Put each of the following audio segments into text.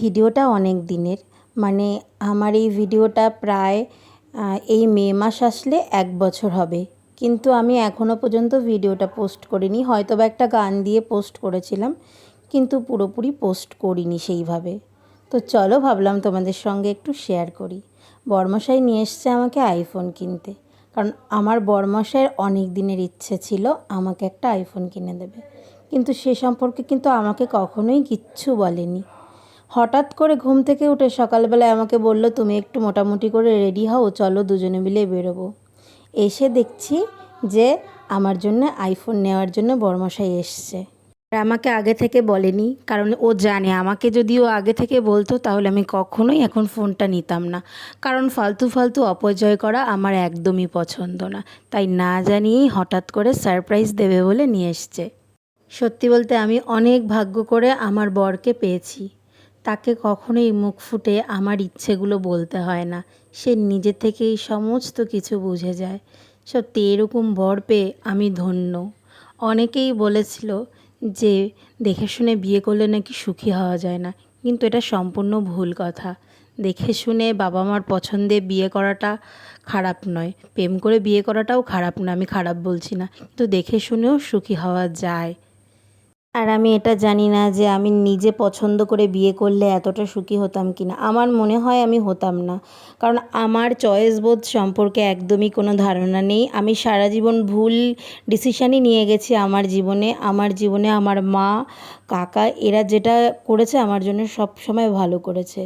ভিডিওটা অনেক দিনের। মানে আমার এই ভিডিওটা প্রায় এই মে মাস আসলে এক বছর হবে। কিন্তু আমি এখনও পর্যন্ত ভিডিওটা পোস্ট করিনি। হয়তো বা একটা গান দিয়ে পোস্ট করেছিলাম, কিন্তু পুরোপুরি পোস্ট করিনি সেইভাবে। তো চলো ভাবলাম তোমাদের সঙ্গে একটু শেয়ার করি। বর্মশাই নিয়ে এসছে আমাকে আইফোন কিনতে। কারণ আমার বর্মশাইয়ের অনেক দিনের ইচ্ছে ছিল আমাকে একটা আইফোন কিনে দেবে। কিন্তু সে সম্পর্কে কিন্তু আমাকে কখনোই কিচ্ছু বলেনি। হঠাৎ করে ঘুম থেকে উঠে সকালবেলায় আমাকে বলল, তুমি একটু মোটামুটি করে রেডি হও, চলো দুজনে মিলে বেরোবো। এসে দেখছি যে আমার জন্য আইফোন নেওয়ার জন্য বর্মশাই এসছে। আর আমাকে আগে থেকে বলেনি, কারণ ও জানে, আমাকে যদি ও আগে থেকে বলতো, তাহলে আমি কখনোই এখন ফোনটা নিতাম না। কারণ ফালতু ফালতু অপচয় করা আমার একদমই পছন্দ না। তাই না জানিয়েই হঠাৎ করে সারপ্রাইজ দেবে বলে নিয়ে এসছে। সত্যি বলতে আমি অনেক ভাগ্য করে আমার বরকে পেয়েছি। তাকে কখনোই মুখ ফুটে আমার ইচ্ছেগুলো বলতে হয় না। সে নিজে থেকেই সমস্ত কিছু বুঝে যায়। সত্যি, এরকম বর পেয়ে আমি ধন্য। অনেকেই বলেছিল যে, দেখে শুনে বিয়ে করলে নাকি সুখী হওয়া যায় না। কিন্তু এটা সম্পূর্ণ ভুল কথা। দেখে শুনে বাবা মার পছন্দে বিয়ে করাটা খারাপ নয়। প্রেম করে বিয়ে করাটাও খারাপ না, আমি খারাপ বলছি না। কিন্তু দেখে শুনেও সুখী হওয়া যায়। আর আমি এটা জানি না যে আমি নিজে পছন্দ করে বিয়ে করলে এতটা সুখী হতাম কি না আমার মনে হয় আমি হতাম না। কারণ আমার চয়েস বোধ সম্পর্কে একদমই কোনো ধারণা নেই। আমি সারা জীবন ভুল ডিসিশানই নিয়ে গেছি আমার জীবনে। আমার জীবনে আমার মা, কাকা এরা যেটা করেছে আমার জন্য সব সময় ভালো করেছে।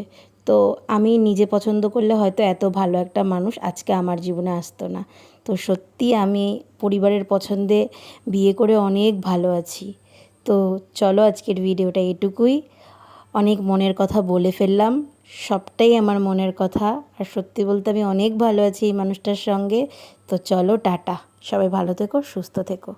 তো আমি নিজে পছন্দ করলে হয়তো এত ভালো একটা মানুষ আজকে আমার জীবনে আসতো না। তো সত্যি আমি পরিবারের পছন্দে বিয়ে করে অনেক ভালো আছি। তো চলো আজকের ভিডিওটা এটুকুই। অনেক মনের কথা বলে ফেললাম। সবটাই আমার মনের কথা। আর সত্যি বলতে আমি অনেক ভালো আছি এই মানুষটার সঙ্গে। তো চলো টাটা। সবাই ভালো থেকো, সুস্থ থেকো।